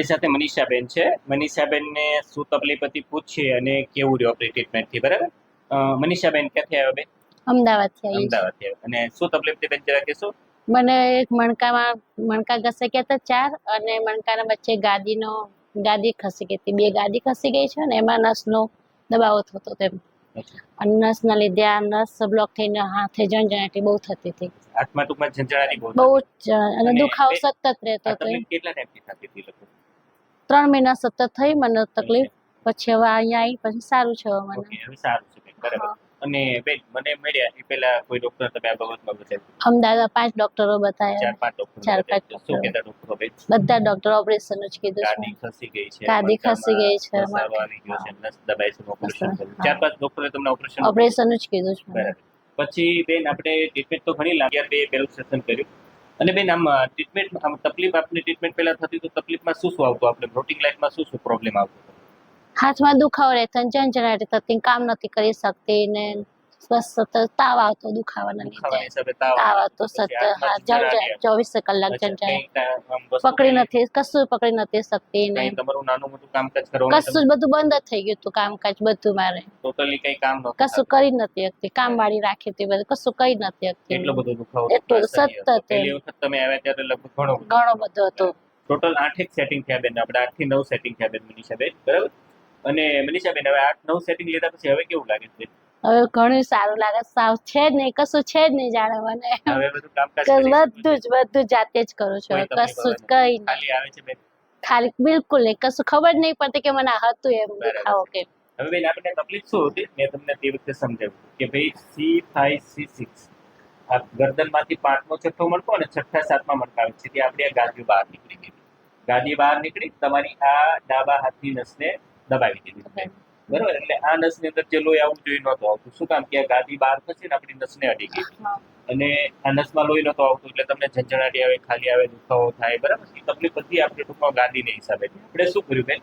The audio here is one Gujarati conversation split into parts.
આપણી સાથે મનીષાબેન છે. મનીષાબેનને શું તકલીફ હતી પૂછીએ અને કેવું રહ્યું આપણી ટ્રીટમેન્ટથી બરાબર? મનીષાબેન ક્યાંથી આવ્યા બેન? અમદાવાદથી આવી અમદાવાદથી અને શું તકલીફ હતી બેન જરા કહેશો? મને એક મણકામાં મણકા ઘસાઈ હતા ચાર અને મણકાના વચ્ચે ગાદીનો ગાદી ખસી ગઈ હતી. બે ગાદી ખસી ગઈ છે અને એમાં નસનો દબાવો થતો તેમ અને નસના લીધે આ નસ બ્લોક થઈને હાથે જણજણાટી બહુ થતી હતી. હાથમાં ટૂંકમાં ઝંઝણાની બહુ બહુ અને દુખાવો સતત રહેતો હતો કેટલા ટાઈમથી થતી હતી ત્રણ મહિના સતત થઈ મને તકલીફ. પછી હવે અહીંયા આવી પછી સારું છે હવે મને. સારું છે બરાબર. અને બેન મને મળ્યા એ પહેલા કોઈ ડોક્ટર તમે આ બાબતમાં બતાવ્યું? અમદાવાદ પાંચ ડોક્ટરો ચાર પાંચ ડોક્ટર ચાર પાંચ શું. કહેતા ડોક્ટરો બેન? બધા ડોક્ટર ઓપરેશન જ કીધું છે. ખસી ગઈ છે કાદી ખસી ગઈ છે, ઘસારો આવી ગયો છે નસ દબાઈ છે ઓપરેશન ચાર પાંચ ડોક્ટરે તમને ઓપરેશન ઓપરેશન જ કીધું છે. બરાબર. પછી બેન આપણે ટ્રીટમેન્ટ તો ઘણી લાગ્યા બે પહેલું સેશન કર્યું. અને બેન, આમ ટ્રીટમેન્ટ આમ, તકલીફ આપને ટ્રીટમેન્ટ પહેલા થતી તો તકલીફમાં શું શું આવતું આપણે રૂટીન લાઈફમાં શું શું પ્રોબ્લેમ આવતો? હાથમાં દુખાવો જન ઝંઝણાટ થતી કામ નથી કરી શકતી ને બસ સતત તાવ આવતો દુખાવાના લીધે. તાવ આવતો, સતત હા ઝંઝણાટ ચોવીસ કલાક વસ્તુ પકડી નથી કશું પકડી નથી શકતી ને. તમારું નાનું મોટું કામકાજ કરવાનું કશું બધું બંધ જ થઈ ગયું હતું કામકાજ બધું મારે. ટોટલી કઈ કામ કશું કરી નથી શકતી કામ વાળી રાખી હતી બધું કશું કરી નથી શકતી. એટલો બધો દુખાવો એટલો. સતત પહેલી વખત તમે આવ્યા ત્યારે લગભગ ઘણો ઘણો બધો હતો. ટોટલ આઠેક સેટિંગ થયા બેન આપણે આઠથી નવ સેટિંગ થયા બેન મનીષાબેન બરાબર? અને મનીષાબેન હવે આઠ નવ સેટિંગ લીધા પછી હવે કેવું લાગે છે? હવે ઘણું સારું લાગે. સાવ છે જ નહીં કશું છે જ નહીં જાણે મને બધું જ બધું જાતે જ કરું છું. કશું જ કઈ નહીં. ખાલી બિલકુલ નહીં કશું ખબર નહીં પડતી કે મને હતું એમ. દુખાવો કે. હવે બેન આપણે તકલીફ શું હતી? મેં તમને તે વખતે સમજાવ્યું કે ભાઈ સી ફાઈવ સી સિક્સ આ ગરદનમાંથી પાંચમો છઠ્ઠો મણકો અને છઠ્ઠા સાતમા મણકા આવે છે. આપણી આ ગાદી બહાર નીકળી ગઈ ગાદી બહાર નીકળી તમારી આ ડાબા હાથની નસને દબાવી દીધી બરાબર? એટલે આ નસની અંદર જે લોહી આવવું જોઈએ નહોતું આવતું. શું કામ? કે ગાદી બહાર થશે ને આપણી નસને અડી ગઈ. અને આ નસમાં લોહી નહોતું આવતું એટલે તમને ઝંઝણાટી આવે ખાલી આવે દુખાવો થાય બરાબર? એ તકલીફ બધી આપણે ટૂંકમાં ગાદીને હિસાબે. આપણે શું કર્યું બેન?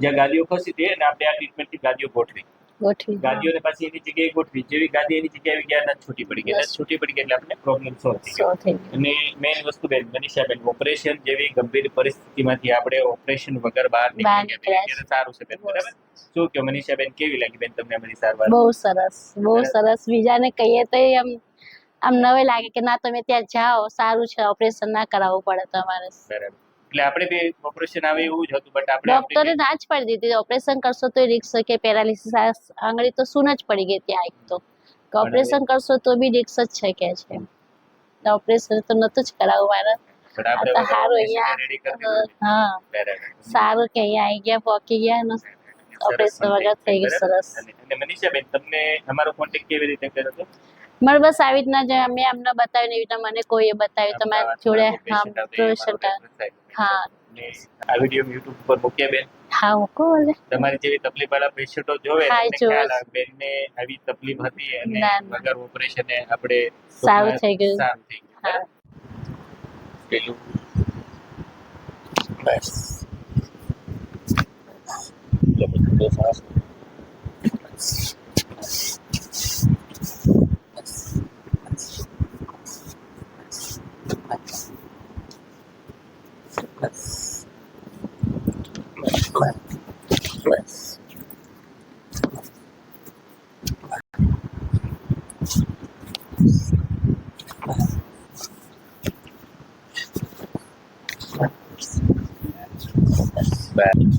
જ્યાં ગાદીઓ ખસી દે અને આપણે આ ટ્રીટમેન્ટથી ગાદીઓ ગોઠવી. ગોઠવી ગાદીઓને પાછી એની જગ્યાએ ગોઠવી. જેવી ગાદી એની જગ્યાએ આવી ગયા નસ છૂટી પડી ગયા. નસ છૂટી પડી ગયા એટલે આપણે પ્રોબ્લેમ સોલ્વ થઈ ગયો. અને મેઇન વસ્તુ બેન મનીષાબેન ઓપરેશન જેવી ગંભીર પરિસ્થિતિમાંથી આપણે ઓપરેશન વગર બહાર નીકળી ગયા. સારું છે બેન બરાબર? શું કહો મનીષાબેન કેવી લાગી બેન તમને અમારી સારવાર? બહુ સરસ બહુ. સરસ. બીજાને કહીએ તો આમ આમ નવે લાગે કે ના તમે ત્યાં જાઓ સારું છે ઓપરેશન ના કરાવવું પડે તમારે. બરાબર. એટલે આપણે બે ઓપરેશન આવે એવું જ હતું બટ આપણે ડોક્ટરે ના જ પાડી દીધી ઓપરેશન કરશો તો રિક્સ કે પેરાલિસિસ આંગળી તો સૂન જ પડી ગઈ ત્યાં એક તો. કે ઓપરેશન કરશો તો બી રિસ્ક જ છે કે છે. ઓપરેશન તો નતું જ કરાવવું મારે સારું કે અહીંયા આવી ગયા પહોંચી ગયા ઓપરેશન વગર થઈ ગયું સરસ. મનીષાબેન તમને અમારો કોન્ટેક્ટ કેવી રીતે કર્યો હતો? મને બસ આવી રીતના જ મેં અમને બતાવ્યું એવી રીતના મને કોઈએ બતાવ્યું તમારા જોડે હા પ્રોફેશન હા. આ વીડિયો યુટ્યુબ પર મૂક્યા બેન. હા મૂકો તમારી જેવી તકલીફ વાળા પેશન્ટો જોવે ખ્યાલ આવે બેનને આવી તકલીફ હતી અને ના, ના. વગર ઓપરેશને આપણે સારું થઈ ગયું. સારું થઈ ગયું. પેલું. બસ. લો બધું તો શ્વાસ બસ બસ